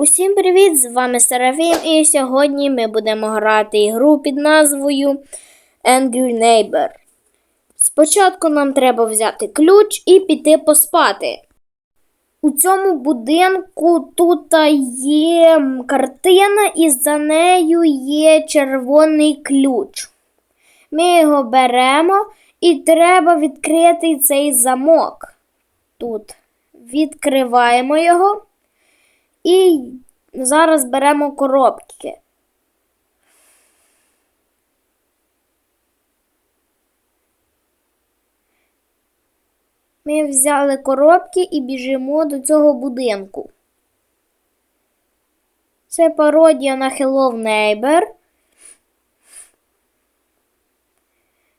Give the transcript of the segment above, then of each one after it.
Усім привіт! З вами Серафім, і сьогодні ми будемо грати ігру під назвою Angry Neighbor. Спочатку нам треба взяти ключ і піти поспати. У цьому будинку тут є картина, і за нею є червоний ключ. Ми його беремо і треба відкрити цей замок. Тут відкриваємо його. І зараз беремо коробки. Ми взяли коробки і біжимо до цього будинку. Це пародія на Hello Neighbor.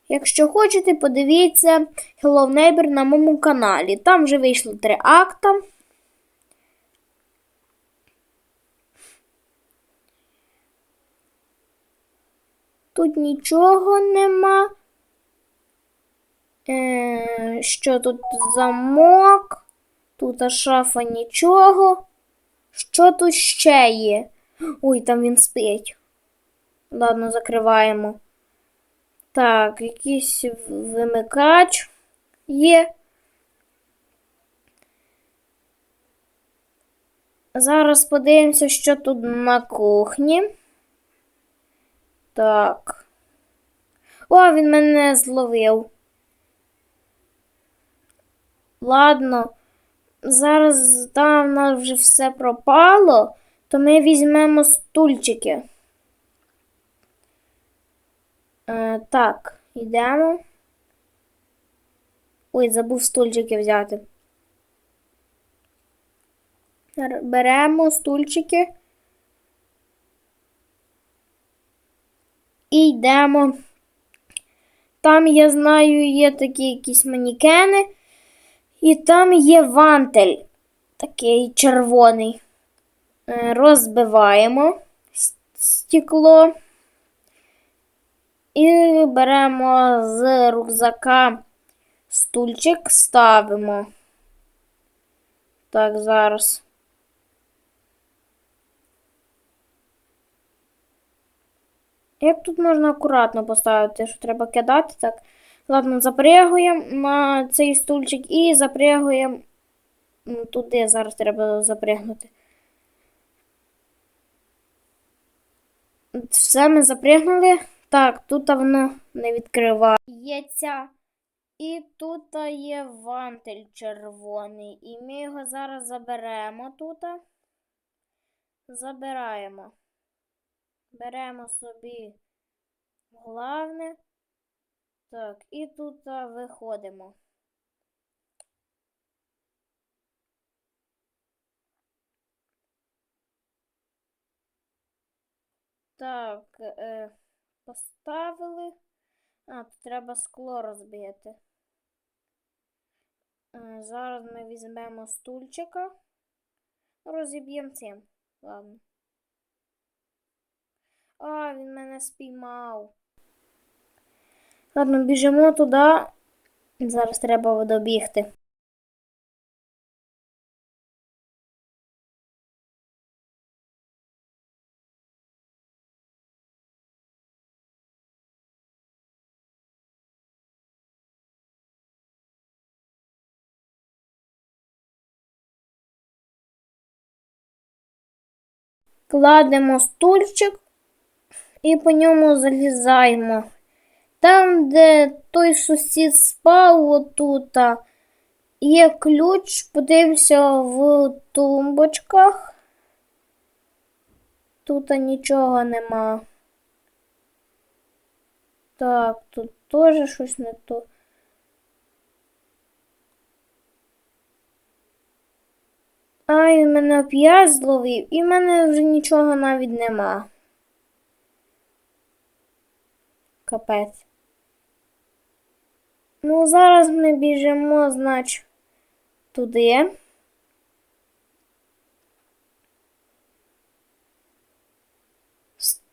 Якщо хочете, подивіться Hello Neighbor на моєму каналі. Там вже вийшло три акта. Тут нічого нема. Е, що тут замок? Тут шафа нічого. Що тут ще є? Ой, там він спить. Ладно, закриваємо. Так, якийсь вимикач є. Зараз подивимося, що тут на кухні. Так. О, він мене зловив. Ладно, зараз там в нас вже все пропало, то ми візьмемо стульчики. Е, так, йдемо. Ой, забув стульчики взяти. Беремо стульчики. І йдемо. Там, я знаю, є такі якісь манікени, і там є вантель такий червоний. Е, розбиваємо стекло і беремо з рюкзака стульчик, ставимо. Так, зараз. Як тут можна акуратно поставити, що треба кидати так? Ладно, запрягуємо на цей стульчик і запрягуємо туди, зараз треба запрягнути. Все ми запрягнули. Так, тут воно не відкривається. І тут є вантель червоний. І ми його зараз заберемо тут. Забираємо. Беремо собі главне. Так, і тут виходимо. Так, е, поставили. А, тут треба скло розбити. Е, зараз ми візьмемо стульчика, розіб'ємо цим. Ладно. А, він мене спіймав. Ладно, біжимо туди. Зараз треба добігти. Кладемо стульчик і по ньому залізаємо. Там, де той сусід спав, отут, є ключ, подивимося в тумбочках. Тут нічого нема. Так, тут теж щось не то. Ай, мене оп'ять зловив, і в мене вже нічого навіть нема. Капець. Ну, зараз ми біжимо, значить, туди.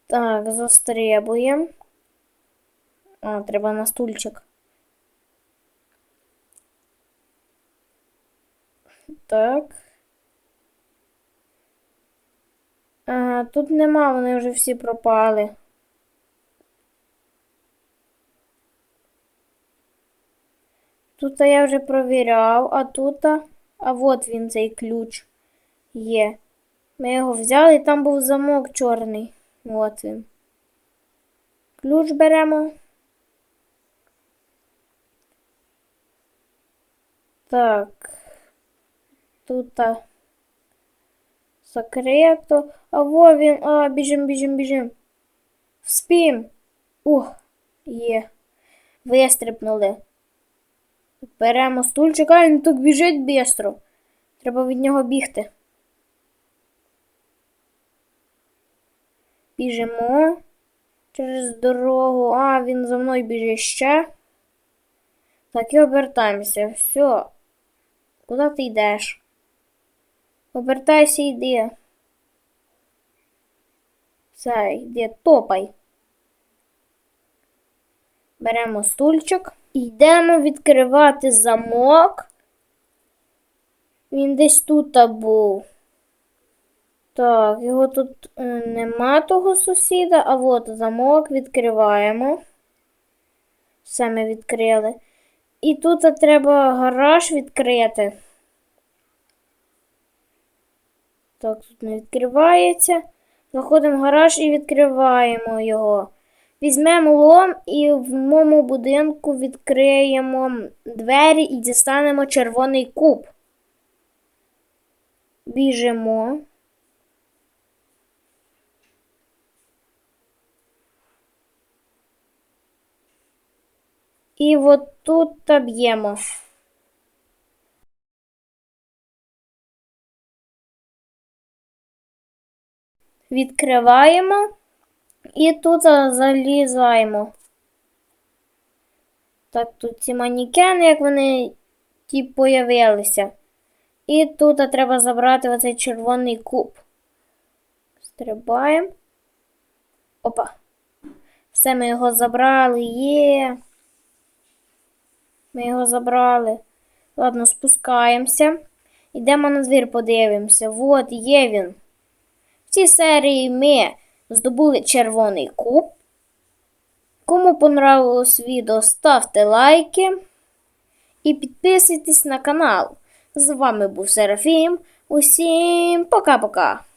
Так, застребуємо. А, треба на стульчик. Так. А, тут нема, вони вже всі пропали. Тут я вже провіряв, а тут, а от він цей ключ є. Ми його взяли, і там був замок чорний. От він. Ключ беремо. Так. Тут а, закрито. А во він. А, біжим, біжим, біжим. Вспім. Ух, є. Вистрибнули. Беремо стульчик, а він тут біжить бістро. Треба від нього бігти. Біжимо через дорогу. А, він за мною біжить ще. Так і обертаємося. Все. Куди ти йдеш? Обертайся йди. Все, йди, топай. Беремо стульчик. Йдемо відкривати замок. Він десь тут був. Так, його тут е, нема того сусіда, а от замок відкриваємо. Все ми відкрили. І тут треба гараж відкрити. Так, тут не відкривається. Заходимо в гараж і відкриваємо його. Візьмемо лом і в моєму будинку відкриємо двері і дістанемо червоний куб. Біжимо. І от тут б'ємо. Відкриваємо і тут залізаємо. Так, тут ці манікени, як вони ті появилися. І тут треба забрати оцей червоний куб. Стрибаємо. Опа. Все, ми його забрали. Є. Ми його забрали. Ладно, спускаємося. Йдемо на двір, подивимося. От, є він. В цій серії ми здобули червоний куб. Кому понравилось відео, ставте лайки і підписуйтесь на канал. З вами був Серафім. Усім пока-пока!